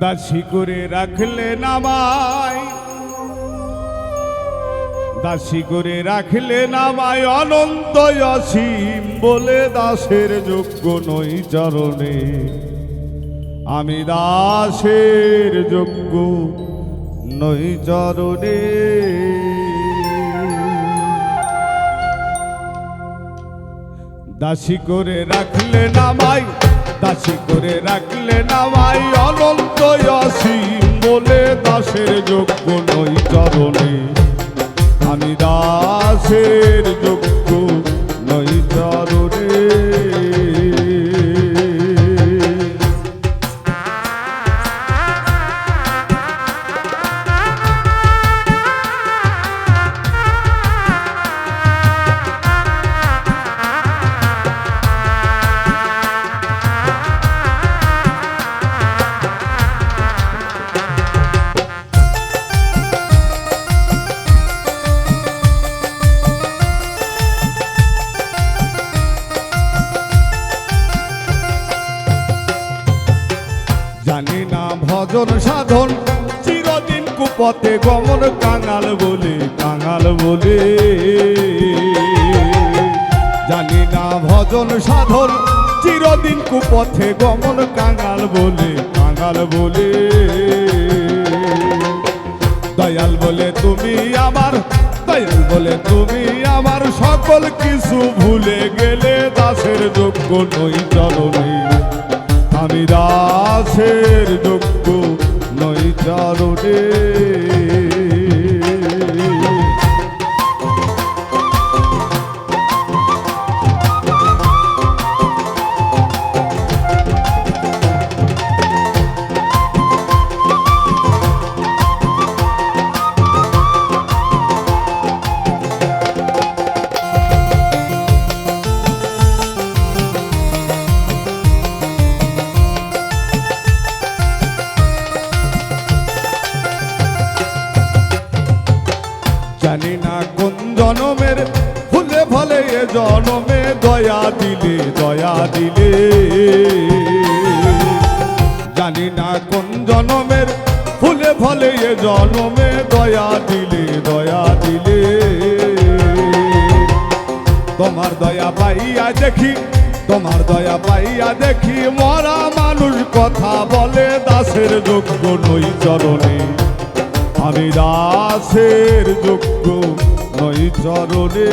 দাসী করে রাখলে নামায় দাসী করে রাখলে নামায় অনন্ত অসীম বলে দাসের যোগ্য নই চরণে। আমি দাসের যোগ্য নই চরণে। দাসী করে রাখলে নামাই দাসী করে রাখলে না ভাই অনন্ত অসীম বলে দাসের যোগ্য নই চরণে। আমি দাসের না ভজন সাধন। চিরদিন কুপথে গমন কাঙাল বলে কাঙাল বলে। জানি না ভজন সাধন, চিরদিন কুপথে গমন কাঙাল বলে কাঙাল বলে। দয়াল বলে, তুমি আমার দয়াল বলে, তুমি আমার সকল কিছু ভুলে গেলে দাসের যোগ্য নই চরণে আমি দাসের যোগ্য নই জনমে দয়া দিলে দয়া দিলে। জানি না কোন জনমের ফুলে ফলে এ জনমে দয়া দিলে দয়া দিলে। তোমার দয়া পাইয়া দেখি, তোমার দয়া পাইয়া দেখি, মরা মানুষ কথা বলে, দাসের যোগ্য নই চরণে। আমি দাসের যোগ্য নই চরণে।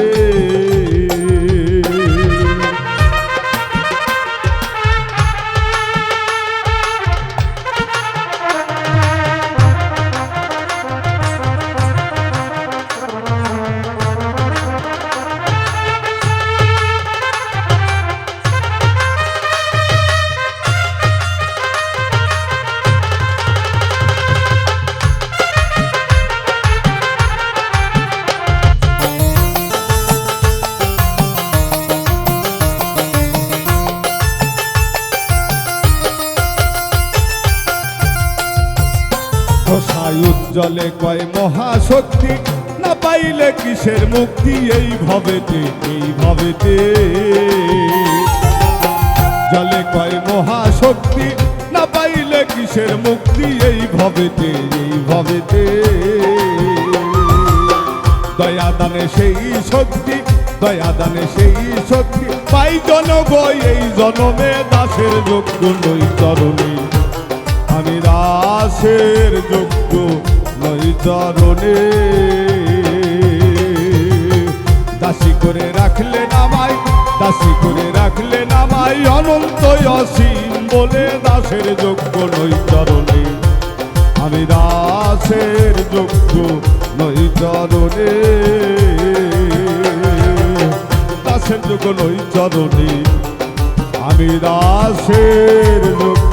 কোথায় উজ্জ্বলে কয় মহাশক্তি, না পাইলে কিসের মুক্তি? এই ভবেতে এই ভবেতে। জলে কয় মহাশক্তি, না পাইলে কিসের মুক্তি? এই ভবেতে এই ভবেতে। দয়া দানে সেই শক্তি, দয়া দানে সেই শক্তি। পাই জনগ এই জনমে দাসের যোগ্য নই চরণে আমি দাসের যোগ্য নই চরণে। দাসী করে রাখলে নামাই দাসী করে রাখলে নামাই অনন্ত অসীম বলে দাসের যোগ্য নই চরণে। আমি দাসের যোগ্য নই চরণে। দাসের যোগ্য নই চরণে। আমি দাসের যোগ্য